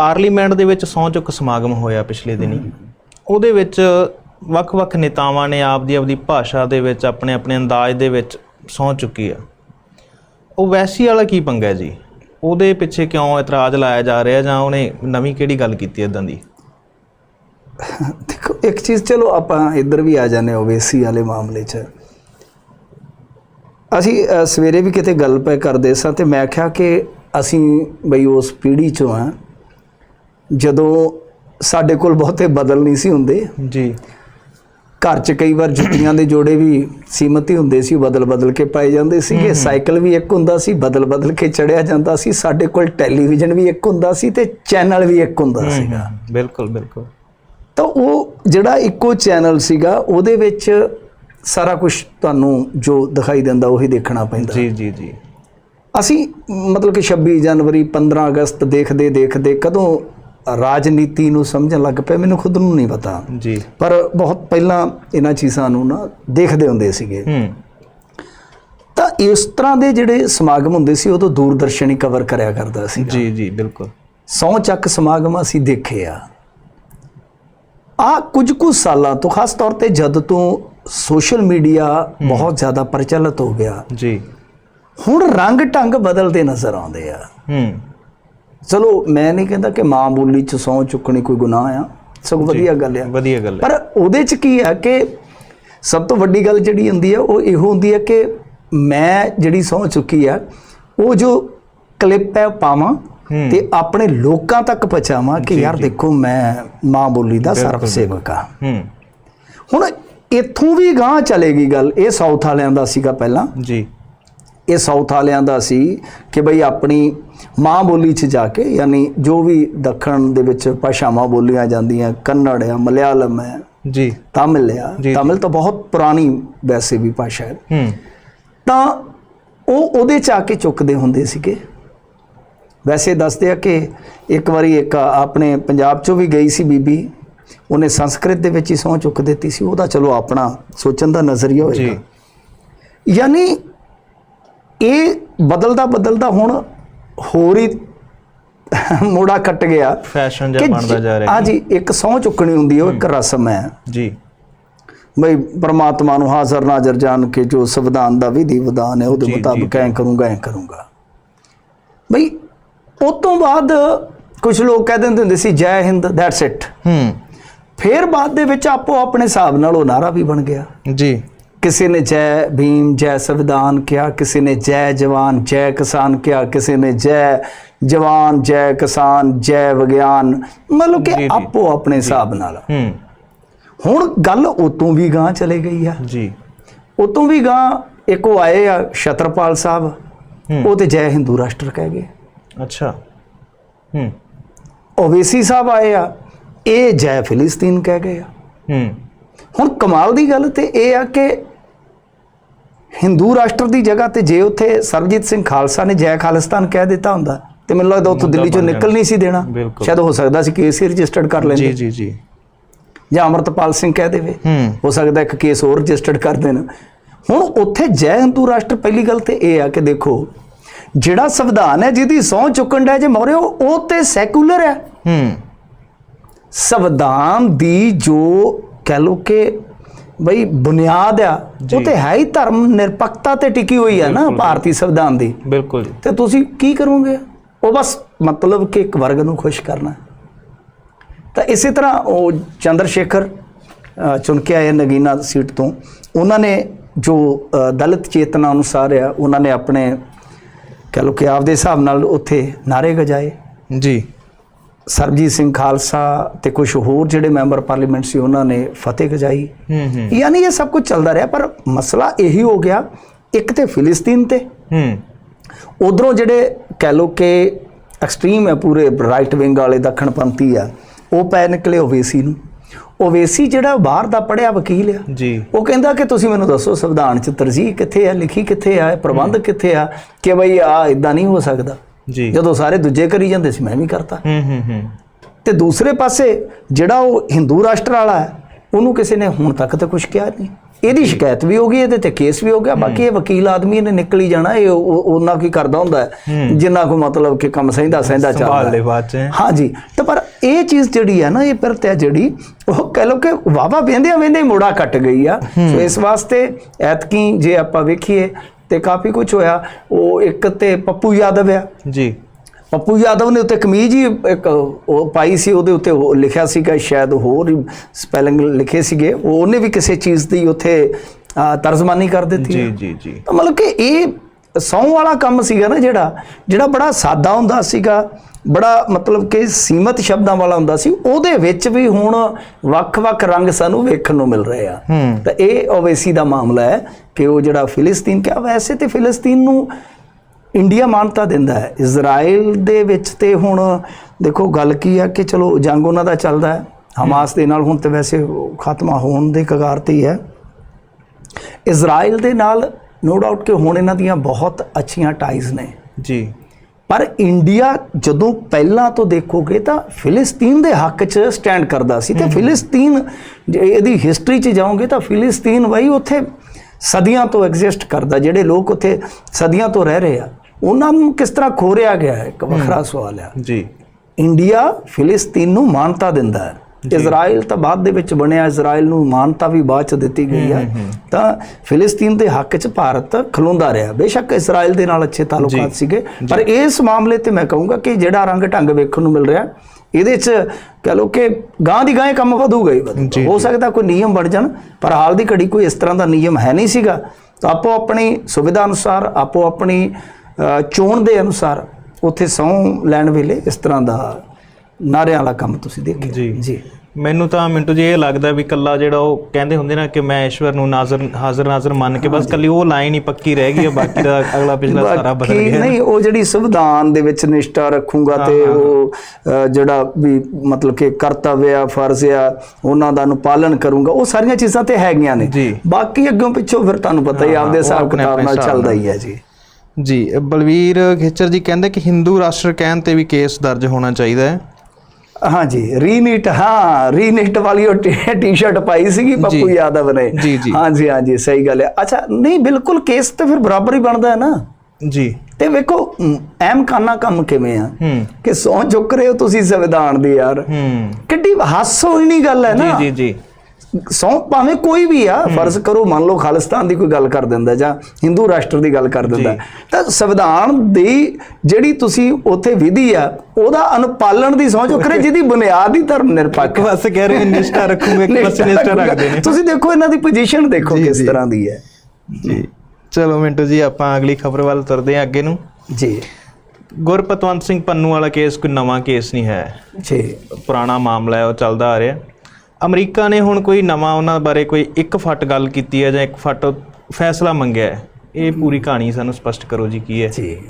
Parliament ਦੇ ਵਿੱਚ ਸਹੁੰ ਚੁੱਕ ਸਮਾਗਮ ਹੋਇਆ ਪਿਛਲੇ ਦਿਨੀ। ਉਹਦੇ ਵਿੱਚ ਵੱਖ-ਵੱਖ ਨੇਤਾਵਾਂ ਨੇ ਆਪਦੀ ਆਪਦੀ ਭਾਸ਼ਾ ਦੇ ਵਿੱਚ, ਆਪਣੇ ਆਪਣੇ ਅੰਦਾਜ਼ ਦੇ ਵਿੱਚ ਸਹੁੰ ਚੁੱਕੀ ਆ। ਉਹ ਵੈਸੀ ਵਾਲਾ ਕੀ ਪੰਗਾ ਜੀ? ਉਹਦੇ ਪਿੱਛੇ ਕਿਉਂ ਇਤਰਾਜ਼ ਲਾਇਆ ਜਾ ਰਿਹਾ ਜਾਂ ਉਹਨੇ ਨਵੀਂ ਕਿਹੜੀ ਗੱਲ ਕੀਤੀ ਇਦਾਂ ਦੀ? ਦੇਖੋ, ਇੱਕ ਚੀਜ਼ ਚਲੋ ਆਪਾਂ ਇੱਧਰ ਵੀ ਆ ਜਾਂਦੇ ਓਵੇਸੀ ਵਾਲੇ ਮਾਮਲੇ 'ਚ। ਅਸੀਂ ਸਵੇਰੇ ਵੀ ਕਿਤੇ ਗੱਲ ਪੈ ਕਰਦੇ ਸਾਂ ਤੇ ਮੈਂ ਕਿਹਾ ਕਿ ਅਸੀਂ ਬਈ ਉਸ ਪੀੜ੍ਹੀ 'ਚੋਂ ਆ। ਜਦੋਂ ਸਾਡੇ ਕੋਲ ਬਹੁਤੇ ਬਦਲ ਨਹੀਂ ਸੀ ਹੁੰਦੇ ਜੀ। ਘਰ 'ਚ ਕਈ ਵਾਰ ਜੁੱਤੀਆਂ ਦੇ ਜੋੜੇ ਵੀ ਸੀਮਤ ਹੀ ਹੁੰਦੇ ਸੀ ਬਦਲ ਬਦਲ ਕੇ ਪਾਏ ਜਾਂਦੇ ਸੀਗੇ। ਸਾਈਕਲ ਵੀ ਇੱਕ ਹੁੰਦਾ ਸੀ ਬਦਲ ਬਦਲ ਕੇ ਚੜਿਆ ਜਾਂਦਾ ਸੀ। ਸਾਡੇ ਕੋਲ ਟੈਲੀਵਿਜ਼ਨ ਵੀ ਇੱਕ ਹੁੰਦਾ ਸੀ ਤੇ ਚੈਨਲ ਵੀ ਇੱਕ ਹੁੰਦਾ ਸੀਗਾ। ਬਿਲਕੁਲ ਬਿਲਕੁਲ। ਤਾਂ ਉਹ ਜਿਹੜਾ ਇੱਕੋ ਚੈਨਲ ਸੀਗਾ ਉਹਦੇ ਵਿੱਚ ਸਾਰਾ ਕੁਝ ਤੁਹਾਨੂੰ ਜੋ ਦਿਖਾਈ ਦਿੰਦਾ ਉਹੀ ਦੇਖਣਾ ਪੈਂਦਾ। ਜੀ ਜੀ ਜੀ। ਅਸੀਂ ਮਤਲਬ ਕਿ 26 ਜਨਵਰੀ 15 ਅਗਸਤ ਦੇਖਦੇ ਦੇਖਦੇ ਕਦੋਂ ਰਾਜਨੀਤੀ ਨੂੰ ਸਮਝਣ ਲੱਗ ਪਏ ਮੈਨੂੰ ਖੁਦ ਨੂੰ ਨਹੀਂ ਪਤਾ। ਜੀ। ਪਰ ਬਹੁਤ ਪਹਿਲਾਂ ਇਹਨਾਂ ਚੀਜ਼ਾਂ ਨੂੰ ਨਾ ਦੇਖਦੇ ਹੁੰਦੇ ਸੀਗੇ। ਹੂੰ। ਤਾਂ ਇਸ ਤਰ੍ਹਾਂ ਦੇ ਜਿਹੜੇ ਸਮਾਗਮ ਹੁੰਦੇ ਸੀ ਉਦੋਂ ਦੂਰਦਰਸ਼ਨ ਹੀ ਕਵਰ ਕਰਿਆ ਕਰਦਾ ਸੀ ਜੀ ਜੀ ਬਿਲਕੁਲ। ਸੌ ਚੱਕ ਸਮਾਗਮ ਅਸੀਂ ਦੇਖੇ ਆ। ਆ ਕੁਝ ਕੁ ਸਾਲਾਂ ਤੋਂ ਖਾਸ ਤੌਰ ਤੇ ਜਦ ਤੋਂ ਸੋਸ਼ਲ ਮੀਡੀਆ ਬਹੁਤ ਜ਼ਿਆਦਾ ਪ੍ਰਚਲਿਤ ਹੋ ਗਿਆ। ਜੀ। ਹੁਣ ਰੰਗ ਢੰਗ ਬਦਲਦੇ ਨਜ਼ਰ ਆਉਂਦੇ ਆ। ਹੂੰ। ਚਲੋ ਮੈਂ ਨਹੀਂ ਕਹਿੰਦਾ ਕਿ ਮਾਂ ਬੋਲੀ ਚ ਸੌ ਚੁੱਕਣੀ ਕੋਈ ਗੁਨਾਹ ਆ। ਸਗੋਂ ਵਧੀਆ ਗੱਲ ਆ। ਵਧੀਆ ਗੱਲ ਪਰ ਉਹਦੇ ਚ ਕੀ ਆ ਕਿ ਸਭ ਤੋਂ ਵੱਡੀ ਗੱਲ ਜਿਹੜੀ ਹੁੰਦੀ ਆ ਉਹ ਇਹੋ ਹੁੰਦੀ ਆ ਕਿ ਮੈਂ ਜਿਹੜੀ ਸਹੁੰ ਚੁੱਕੀ ਆ ਉਹ ਜੋ ਕਲਿੱਪ ਹੈ ਪਾਵਾਂ ਤੇ ਆਪਣੇ ਲੋਕਾਂ ਤੱਕ ਪਹੁੰਚਾਵਾਂ ਕਿ ਯਾਰ ਦੇਖੋ ਮੈਂ ਮਾਂ ਬੋਲੀ ਦਾ ਸਰਬ ਸੇਵਕ ਆ। ਹੂੰ। ਹੁਣ ਇੱਥੋਂ ਵੀ ਗਾਂ ਚਲੇਗੀ ਗੱਲ ਇਹ ਸਾਊਥ ਵਾਲਿਆਂ ਦਾ ਸੀਗਾ ਪਹਿਲਾਂ। ਜੀ। ਇਹ ਸਾਊਥ ਵਾਲਿਆਂ ਦਾ ਸੀ ਕਿ ਬਈ ਆਪਣੀ ਮਾਂ ਬੋਲੀ 'ਚ ਜਾ ਕੇ ਯਾਨੀ ਜੋ ਵੀ ਦੱਖਣ ਦੇ ਵਿੱਚ ਭਾਸ਼ਾਵਾਂ ਬੋਲੀਆਂ ਜਾਂਦੀਆਂ ਕੰਨੜ ਆ ਮਲਿਆਲਮ ਹੈ ਜੀ। ਤਾਮਿਲ ਆ। ਤਾਮਿਲ ਤਾਂ ਬਹੁਤ ਪੁਰਾਣੀ ਵੈਸੇ ਵੀ ਭਾਸ਼ਾ ਹੈ। ਹੂੰ। ਤਾਂ ਉਹ ਉਹਦੇ 'ਚ ਆ ਕੇ ਚੁੱਕਦੇ ਹੁੰਦੇ ਸੀਗੇ। ਵੈਸੇ ਦੱਸਦੇ ਆ ਕਿ ਇੱਕ ਵਾਰੀ ਇੱਕ ਆਪਣੇ ਪੰਜਾਬ 'ਚੋਂ ਵੀ ਗਈ ਸੀ ਬੀਬੀ ਉਹਨੇ ਸੰਸਕ੍ਰਿਤ ਦੇ ਵਿੱਚ ਹੀ ਸਹੁੰ ਚੁੱਕ ਦਿੱਤੀ ਸੀ ਉਹਦਾ ਚਲੋ ਆਪਣਾ ਸੋਚਣ ਦਾ ਨਜ਼ਰੀਆ ਹੋਏਗਾ। ਜੀ ਯਾਨੀ ਇਹ ਬਦਲਦਾ ਬਦਲਦਾ ਹੁਣ ਹੋਰ ਹੀ ਮੋੜਾ ਕੱਟ ਗਿਆ ਫੈਸ਼ਨ ਜਿਹਾ ਬਣਦਾ ਜਾ ਰਿਹਾ। ਹਾਂ ਜੀ ਇੱਕ ਸਹੁੰ ਚੁੱਕਣੀ ਹੁੰਦੀ ਹੈ ਉਹ ਇੱਕ ਰਸਮ ਹੈ। ਜੀ। ਬਈ ਪ੍ਰਮਾਤਮਾ ਨੂੰ ਹਾਜ਼ਰ ਨਾਜ਼ਰ ਜਾਣ ਕੇ ਜੋ ਸੰਵਿਧਾਨ ਦਾ ਵਿਧੀ ਵਿਧਾਨ ਹੈ ਉਹਦੇ ਮੁਤਾਬਕ ਐਂ ਕਰੂੰਗਾ ਐਂ ਕਰੂੰਗਾ। ਬਈ ਉਸ ਤੋਂ ਬਾਅਦ ਕੁਝ ਲੋਕ ਕਹਿ ਦਿੰਦੇ ਹੁੰਦੇ ਸੀ ਜੈ ਹਿੰਦ ਦੈਟਸ ਇਟ ਹੂੰ। ਫਿਰ ਬਾਅਦ ਦੇ ਵਿੱਚ ਆਪੋ ਆਪਣੇ ਹਿਸਾਬ ਨਾਲ ਉਹ ਨਾਰਾ ਵੀ ਬਣ ਗਿਆ। ਜੀ। ਕਿਸੇ ਨੇ ਜੈ ਭੀਮ ਜੈ ਸੰਵਿਧਾਨ ਕਿਹਾ ਕਿਸੇ ਨੇ ਜੈ ਜਵਾਨ ਜੈ ਕਿਸਾਨ ਕਿਹਾ ਕਿਸੇ ਨੇ ਜੈ ਜਵਾਨ ਜੈ ਕਿਸਾਨ ਜੈ ਵਿਗਿਆਨ। ਮਤਲਬ ਕਿ। ਆਪੋ ਆਪਣੇ ਹਿਸਾਬ ਨਾਲ। ਹੂੰ। ਹੁਣ ਗੱਲ ਉਤੋਂ ਵੀ ਗਾਂ ਚਲੇ ਗਈ ਆ। ਜੀ। ਉਤੋਂ ਵੀ ਗਾਂ ਇੱਕ ਉਹ ਆਏ ਆ ਛਤਰਪਾਲ ਸਾਹਿਬ। ਉਹ ਤੇ ਜੈ ਹਿੰਦੂ ਰਾਸ਼ਟਰ ਕਹਿ ਗਏ। ਅੱਛਾ। ਹੂੰ। ਓਵੇਸੀ ਸਾਹਿਬ ਆਏ ਆ। ਇਹ ਜੈ ਫਿਲਿਸਤੀਨ ਕਹਿ ਗਏ ਆ। ਹੂੰ। ਹੁਣ ਕਮਾਲ ਦੀ ਗੱਲ ਤੇ ਇਹ ਆ ਕਿ ਹਿੰਦੂ ਰਾਸ਼ਟਰ ਦੀ ਜਗ੍ਹਾ ਤੇ ਜੇ ਉੱਥੇ ਸਰਬਜੀਤ ਸਿੰਘ ਖਾਲਸਾ ਨੇ ਜੈ ਖਾਲਿਸਤਾਨ ਕਹਿ ਦਿੱਤਾ ਹੁੰਦਾ ਤੇ ਮੈਨੂੰ ਲੱਗਦਾ ਉੱਥੋਂ ਦਿੱਲੀ ਚੋਂ ਨਿਕਲ ਨਹੀਂ ਸੀ ਦੇਣਾ। ਸ਼ਾਇਦ ਹੋ ਸਕਦਾ ਸੀ ਕੇਸ ਹੀ ਰਜਿਸਟਰਡ ਕਰ ਜੀ ਲੈਂਦੇ। ਜੀ ਜੀ ਜਾਂ। ਅਮਰਤਪਾਲ ਸਿੰਘ ਕਹਿ ਦੇਵੇ। ਹੂੰ। ਸਕਦਾ ਇੱਕ ਕੇਸ ਹੋਰ ਰਜਿਸਟਰਡ ਕਰ ਦੇਣ। ਹੁਣ ਉੱਥੇ ਜੈ ਹਿੰਦੂ ਰਾਸ਼ਟਰ ਪਹਿਲੀ ਗੱਲ ਤੇ ਇਹ ਆ ਕਿ ਦੇਖੋ ਜਿਹੜਾ ਸੰਵਿਧਾਨ ਹੈ ਜਿਹਦੀ ਸਹੁੰ ਚੁੱਕਣ ਦਾ ਜੇ ਮੋਰਿਓ ਉਹ ਤੇ ਸੈਕੂਲਰ ਹੈ। ਹੂੰ। ਸੰਵਿਧਾਨ ਦੀ ਜੋ ਕਹਿ ਲੋ ਕਿ ਬਈ ਬੁਨਿਆਦ ਆ ਉਹ ਤੇ ਹੈ ਹੀ ਧਰਮ ਨਿਰਪੱਖਤਾ ਤੇ ਟਿਕੀ ਹੋਈ ਹੈ ਨਾ ਭਾਰਤੀ ਸੰਵਿਧਾਨ ਦੀ। ਬਿਲਕੁਲ ਜੀ। ਤੇ ਤੁਸੀਂ ਕੀ ਕਰੋਗੇ? ਉਹ ਬਸ ਮਤਲਬ ਕਿ ਇੱਕ ਵਰਗ ਨੂੰ ਖੁਸ਼ ਕਰਨਾ। ਤਾਂ ਇਸੇ ਤਰ੍ਹਾਂ ਉਹ ਚੰਦਰ ਸ਼ੇਖਰ ਚੁਣ ਕੇ ਆਏ ਨਗੀਨਾ ਸੀਟ ਤੋਂ। ਉਹਨਾਂ ਨੇ ਜੋ ਦਲਿਤ ਚੇਤਨਾ ਅਨੁਸਾਰ ਆ ਉਹਨਾਂ ਨੇ ਆਪਣੇ ਕਹਿ ਲੋ ਕਿ ਆਪਦੇ ਹਿਸਾਬ ਨਾਲ ਉੱਥੇ ਨਾਰੇ ਗਜਾਏ। ਜੀ। ਸਰਬਜੀਤ ਸਿੰਘ ਖਾਲਸਾ ਤੇ ਕੁਝ ਹੋਰ ਜਿਹੜੇ ਮੈਂਬਰ ਪਾਰਲੀਮੈਂਟ ਸੀ ਉਹਨਾਂ ਨੇ ਫਤਿਹ ਗਜਾਈ ਹੂੰ ਹੂੰ। ਯਾਨੀ ਇਹ ਸਭ ਕੁਝ ਚੱਲਦਾ ਰਿਹਾ ਪਰ ਮਸਲਾ ਇਹੀ ਹੋ ਗਿਆ ਇੱਕ ਤੇ ਫਿਲਿਸਤੀਨ ਤੇ। ਹੂੰ। ਉਧਰੋਂ ਜਿਹੜੇ ਕਹਿ ਲੋ ਕਿ ਐਕਸਟ੍ਰੀਮ ਹੈ ਪੂਰੇ ਰਾਈਟ ਵਿੰਗ ਵਾਲੇ ਦੱਖਣਪੰਥੀ ਆ ਉਹ ਪੈ ਨਿਕਲੇ ਓਵੇਸੀ ਨੂੰ। ਓਵੇਸੀ ਜਿਹੜਾ ਬਾਹਰ ਦਾ ਪੜਿਆ ਵਕੀਲ ਆ ਜੀ। ਉਹ ਕਹਿੰਦਾ ਕਿ ਤੁਸੀਂ ਮੈਨੂੰ ਦੱਸੋ ਸੰਵਿਧਾਨ 'ਚ ਤਰਜੀਹ ਕਿੱਥੇ ਆ ਲਿਖੀ ਕਿੱਥੇ ਆ ਪ੍ਰਬੰਧ ਕਿੱਥੇ ਆ ਕਿ ਬਈ ਆ ਇਦਾਂ ਨਹੀਂ ਹੋ ਸਕਦਾ। ਜੀ। ਜਦੋਂ ਸਾਰੇ ਦੂਜੇ ਕਰੀ ਜਾਂਦੇ ਸੀ ਮੈਂ ਵੀ ਕਰਤਾ। ਹੂੰ ਹੂੰ ਹੂੰ। ਤੇ ਦੂਸਰੇ ਪਾਸੇ ਜਿਹੜਾ ਉਹ ਹਿੰਦੂ ਰਾਸ਼ਟਰ ਵਾਲਾ ਹੈ ਉਹਨੂੰ ਕਿਸੇ ਨੇ ਹੁਣ ਤੱਕ ਤਾਂ ਕੁਝ ਕਿਹਾ ਨਹੀਂ। ਇਹਦੀ ਸ਼ਿਕਾਇਤ ਵੀ ਹੋ ਗਈ ਇਹਦੇ ਤੇ ਕੇਸ ਵੀ ਹੋ ਗਿਆ। ਬਾਕੀ ਇਹ ਵਕੀਲ ਆਦਮੀ ਨੇ ਨਿਕਲ ਹੀ ਜਾਣਾ ਇਹ ਉਹ- ਉਹਨਾਂ ਕੀ ਕਰਦਾ ਹੁੰਦਾ ਹੈ? ਜਿੰਨਾ ਕੋ ਮਤਲਬ ਕਿ ਕੰਮ ਸਹਿੰਦਾ ਸਹਿੰਦਾ ਚੱਲਦਾ ਸੰਭਾਲ ਹੈ। ਲੈ ਬਾਅਦ ਚ। ਹਾਂਜੀ ਤਾਂ ਪਰ ਇਹ ਚੀਜ਼ ਜਿਹੜੀ ਹੈ ਨਾ ਇਹ ਪਿਰਤ ਹੈ ਜਿਹੜੀ ਉਹ ਕਹਿ ਲੋ ਕਿ ਵਾਵਾ ਵੇਂਦਿਆਂ ਵੇਂਦੇ ਮੋੜਾ ਕੱਟ ਗਈ ਆ। ਸੋ ਇਸ ਵਾਸਤੇ ਐਤਕੀ ਜੇ ਆਪਾਂ ਵੇਖੀਏ ਤੇ ਕਾਫੀ ਕੁਝ ਹੋਇਆ। ਉਹ ਇੱਕ ਤੇ ਪੱਪੂ ਯਾਦਵ ਆ। ਜੀ। ਪੱਪੂ ਯਾਦਵ ਨੇ ਉੱਤੇ ਕਮੀਜ਼ ਹੀ ਇੱਕ ਉਹ ਪਾਈ ਸੀ ਉਹਦੇ ਉੱਤੇ ਲਿਖਿਆ ਸੀਗਾ ਸ਼ਾਇਦ ਹੋਰ ਸਪੈਲਿੰਗ ਲਿਖੇ ਸੀਗੇ। ਉਹ ਉਹਨੇ ਵੀ ਕਿਸੇ ਚੀਜ਼ ਦੀ ਉੱਥੇ ਤਰਜਮਾਨੀ ਕਰ ਦਿੱਤੀ ਜੀ। ਜੀ ਜੀ। ਤਾਂ ਮਤਲਬ ਕਿ ਇਹ ਸੌਂ ਵਾਲਾ ਕੰਮ ਸੀਗਾ ਨਾ ਜਿਹੜਾ ਜਿਹੜਾ ਬੜਾ ਸਾਦਾ ਹੁੰਦਾ ਸੀਗਾ। ਬੜਾ ਮਤਲਬ ਕਿ ਸੀਮਤ ਸ਼ਬਦਾਂ ਵਾਲਾ ਹੁੰਦਾ ਸੀ। ਉਹਦੇ ਵਿੱਚ ਵੀ ਹੁਣ ਵੱਖ-ਵੱਖ ਰੰਗ ਸਾਨੂੰ ਵੇਖਣ ਨੂੰ ਮਿਲ ਰਹੇ ਆ। ਤਾਂ ਇਹ ਓਵੇਸੀ ਦਾ ਮਾਮਲਾ ਹੈ ਕਿ ਉਹ ਜਿਹੜਾ ਫਿਲਿਸਤੀਨ ਕਿਹਾ ਵੈਸੇ ਤੇ ਫਿਲਿਸਤੀਨ ਨੂੰ ਇੰਡੀਆ ਮਾਨਤਾ ਦਿੰਦਾ ਹੈ। ਇਜ਼ਰਾਈਲ ਦੇ ਵਿੱਚ ਤੇ ਹੁਣ ਦੇਖੋ ਗੱਲ ਕੀ ਹੈ ਕਿ ਚਲੋ ਜੰਗ ਉਹਨਾਂ ਦਾ ਚੱਲਦਾ ਹੈ। ਹਮਾਸ ਦੇ ਨਾਲ ਹੁਣ ਤੇ ਵੈਸੇ ਖਾਤਮਾ ਹੋਣ ਦੇ ਕਗਾਰ ਤੇ ਹੀ ਹੈ। ਇਜ਼ਰਾਈਲ ਦੇ ਨਾਲ ਨੋ ਡਾਊਟ ਕਿ ਹੁਣ ਇਹਨਾਂ ਦੀਆਂ ਬਹੁਤ ਅੱਛੀਆਂ ਟਾਈਜ਼ ਨੇ। ਜੀ। ਪਰ ਇੰਡੀਆ ਜਦੋਂ ਪਹਿਲਾਂ ਤੋਂ ਦੇਖੋਗੇ ਤਾਂ ਫਿਲਿਸਤੀਨ ਦੇ ਹੱਕ 'ਚ ਸਟੈਂਡ ਕਰਦਾ ਸੀ ਤੇ ਫਿਲਿਸਤੀਨ ਜੇ ਇਹਦੀ ਹਿਸਟਰੀ 'ਚ ਜਾਓਗੇ ਤਾਂ ਫਿਲਿਸਤੀਨ ਬਈ ਉੱਥੇ ਸਦੀਆਂ ਤੋਂ ਐਗਜ਼ਿਸਟ ਕਰਦਾ ਜਿਹੜੇ ਲੋਕ ਉੱਥੇ ਸਦੀਆਂ ਤੋਂ ਰਹਿ ਰਹੇ ਆ। ਉਹਨਾਂ ਨੂੰ ਕਿਸ ਤਰ੍ਹਾਂ ਖੋਰਿਆ ਗਿਆ ਹੈ? ਇੱਕ ਵੱਖਰਾ ਸਵਾਲ ਹੈ ਜੀ। ਇੰਡੀਆ ਫਿਲਿਸਤੀਨ ਨੂੰ ਮਾਨਤਾ ਦਿੰਦਾ ਹੈ। ਇਜ਼ਰਾਈਲ ਤਾਂ ਬਾਅਦ ਦੇ ਵਿੱਚ ਬਣਿਆ ਇਜ਼ਰਾਈਲ ਨੂੰ ਮਾਨਤਾ ਵੀ ਬਾਅਦ ਚ ਦਿੱਤੀ ਗਈ ਹੈ ਤਾਂ ਫਿਲਿਸਤੀਨ ਦੇ ਹੱਕ 'ਚ ਭਾਰਤ ਖਲੋਂਦਾ ਰਿਹਾ। ਬੇਸ਼ੱਕ ਇਜ਼ਰਾਈਲ ਦੇ ਨਾਲ ਅੱਛੇ ਤਾਲੁਕਾਤ ਸੀਗੇ ਪਰ ਇਸ ਮਾਮਲੇ ਤੇ ਮੈਂ ਕਹੂੰਗਾ ਕਿ ਜਿਹੜਾ ਰੰਗ ਢੰਗ ਵੇਖਣ ਨੂੰ ਮਿਲ ਰਿਹਾ ਇਹਦੇ 'ਚ ਕਹ ਲੋ ਕਿ ਗਾਂ ਦੀ ਗਾਂ ਕੰਮ ਵਧੂਗਾ ਹੀ ਵਧੂਗਾ। ਹੋ ਸਕਦਾ ਕੋਈ ਨਿਯਮ ਬਣ ਜਾਣ ਪਰ ਹਾਲ ਦੀ ਘੜੀ ਕੋਈ ਇਸ ਤਰ੍ਹਾਂ ਦਾ ਨਿਯਮ ਹੈ ਨਹੀਂ ਸੀਗਾ। ਤਾਂ ਆਪੋ ਆਪਣੀ ਸੁਵਿਧਾ ਅਨੁਸਾਰ ਆਪੋ ਆਪਣੀ ਚੋਣ ਦੇ ਅਨੁਸਾਰ ਉੱਥੇ ਸਹੁੰ ਲੈਣ ਵੇਲੇ ਇਸ ਤਰ੍ਹਾਂ ਦਾ ਨਾਰਿਆਂ ਵਾਲਾ ਕੰਮ ਤੁਸੀਂ ਦੇਖਿਆ। ਜੀ। ਜੀ। ਮੈਨੂੰ ਤਾਂ ਮਿੰਟੂ ਜੀ ਇਹ ਲੱਗਦਾ ਵੀ ਕੱਲਾ ਜਿਹੜਾ ਉਹ ਕਹਿੰਦੇ ਹੁੰਦੇ ਨਾ ਕਿ ਮੈਂ ਈਸ਼ਵਰ ਨੂੰ ਨਾਜ਼ਰ ਹਾਜ਼ਰ ਨਾਜ਼ਰ ਮੰਨ ਕੇ ਬਸ ਕੱਲੀ ਉਹ ਲਾਈਨ ਹੀ ਪੱਕੀ ਰਹਿ ਗਈ ਹੈ ਬਾਕੀ ਦਾ ਅਗਲਾ ਪਿਛਲਾ ਸਾਰਾ ਬਦਲ ਗਿਆ। ਨਹੀਂ ਉਹ ਜਿਹੜੀ ਸੰਵਿਧਾਨ ਦੇ ਵਿੱਚ ਨਿਸ਼ਠਾ ਰੱਖੂਗਾ ਤੇ ਉਹ ਜਿਹੜਾ ਵੀ ਮਤਲਬ ਕਿ ਕਰਤੱਵ ਆ ਫਰਜ਼ ਆ ਉਹਨਾਂ ਦਾ ਪਾਲਣ ਕਰੂੰਗਾ ਉਹ ਸਾਰੀਆਂ ਚੀਜ਼ਾਂ ਤੇ ਹੈਗੀਆਂ ਨੇ। ਜੀ। ਬਾਕੀ ਅੱਗੋਂ ਪਿੱਛੋਂ ਫਿਰ ਤੁਹਾਨੂੰ ਪਤਾ ਹੀ ਆਪਦੇ ਹਿਸਾਬ ਕਿਤਾਬ ਨਾਲ ਚੱਲਦਾ। ਹੀ ਹੈ ਜੀ। ਜੀ ਬਲਵੀਰ ਖੇਚਰ ਜੀ ਕਹਿੰਦੇ ਕਿ ਹਿੰਦੂ ਰਾਸ਼ਟਰ ਕਹਿਣ ਤੇ ਵੀ ਕੇਸ ਦਰਜ ਹੋਣਾ ਚਾਹੀਦਾ ਹੈ। ਹਾਂਜੀ ਰੀਨੀਟ ਹਾਂ ਰੀਨੀਟ ਵਾਲੀ ਉਹ ਟੀ-ਸ਼ਰਟ ਪਾਈ ਸੀਗੀ ਪੱਪੂ ਜੀ। ਯਾਦਵ ਨੇ। ਜੀ, ਜੀ। ਹਾਂਜੀ ਹਾਂਜੀ ਸਹੀ ਗੱਲ ਹੈ। ਅੱਛਾ ਨਹੀਂ ਬਿਲਕੁਲ ਕੇਸ ਤੇ ਫਿਰ ਬਰਾਬਰ ਹੀ ਬਣਦਾ ਹੈ ਨਾ। ਜੀ। ਤੇ ਵੇਖੋ ਮ, ਅਹਿਮ ਖਾਨਾ ਕੰਮ ਕਿਵੇਂ ਆ? ਕਿ ਸੌ ਚੁੱਕ ਰਹੇ ਹੋ ਤੁਸੀਂ ਸੰਵਿਧਾਨ ਦੀ ਯਾਰ। ਕਿੱਡੀ ਹਾਸੋ ਹੀ ਨਹੀਂ ਗੱਲ ਹੈ ਜੀ ਨਾ ਜੀ ਜੀ। ਸੌ ਭਾਵੇਂ ਕੋਈ ਵੀ ਆ ਫਰਜ਼ ਕਰੋ ਮੰਨ ਲਓ ਖਾਲਿਸਤਾਨ ਦੀ ਕੋਈ ਗੱਲ ਕਰ ਦਿੰਦਾ ਜਾਂ ਹਿੰਦੂ ਰਾਸ਼ਟਰ ਦੀ ਗੱਲ ਕਰ ਦਿੰਦਾ। ਤਾਂ ਸੰਵਿਧਾਨ ਦੀ ਜਿਹੜੀ ਤੁਸੀਂ ਉੱਥੇ ਵਿਧੀ ਆ ਉਹਦਾ ਅਨੁਪਾਲਨ ਦੀ ਸਹੁੰ ਚੁੱਕ ਰਹੇ ਜਿਹਦੀ ਬੁਨਿਆਦ ਹੀ ਧਰਮ ਨਿਰਪੱਖ ਪਾਸੇ ਕਹਿ ਰਹੇ ਨਿਸ਼ਠਾ ਰੱਖੂਗੇ ਇੱਕ ਪਾਸੇ ਨਿਸ਼ਠਾ ਰੱਖਦੇ ਨੇ। ਤੁਸੀਂ ਦੇਖੋ ਇਹਨਾਂ ਦੀ ਪੋਜੀਸ਼ਨ ਦੇਖੋ ਕਿਸ। ਤਰ੍ਹਾਂ ਦੀ ਹੈ। ਜੀ। ਚਲੋ ਮਿੰਟੂ ਜੀ ਆਪਾਂ ਅਗਲੀ ਖਬਰ ਵੱਲ ਤੁਰਦੇ ਹਾਂ ਅੱਗੇ ਨੂੰ। ਜੀ। ਗੁਰਪਤਵੰਤ ਸਿੰਘ ਪੰਨੂ ਵਾਲਾ ਕੇਸ ਕੋਈ ਨਵਾਂ ਕੇਸ ਨਹੀਂ ਹੈ। ਜੀ। ਪੁਰਾਣਾ ਮਾਮਲਾ ਹੈ ਉਹ ਚੱਲਦਾ ਆ ਰਿਹਾ। ਅਮਰੀਕਾ ਨੇ ਹੁਣ ਕੋਈ ਨਵਾਂ ਉਹਨਾਂ ਬਾਰੇ ਕੋਈ ਇੱਕ ਫੱਟ ਗੱਲ ਕੀਤੀ ਹੈ ਜਾਂ ਇੱਕ ਫੱਟ ਫੈਸਲਾ ਮੰਗਿਆ ਹੈ? ਇਹ ਪੂਰੀ ਕਹਾਣੀ ਸਾਨੂੰ ਸਪਸ਼ਟ ਕਰੋ ਜੀ ਕੀ ਹੈ। ਜੀ।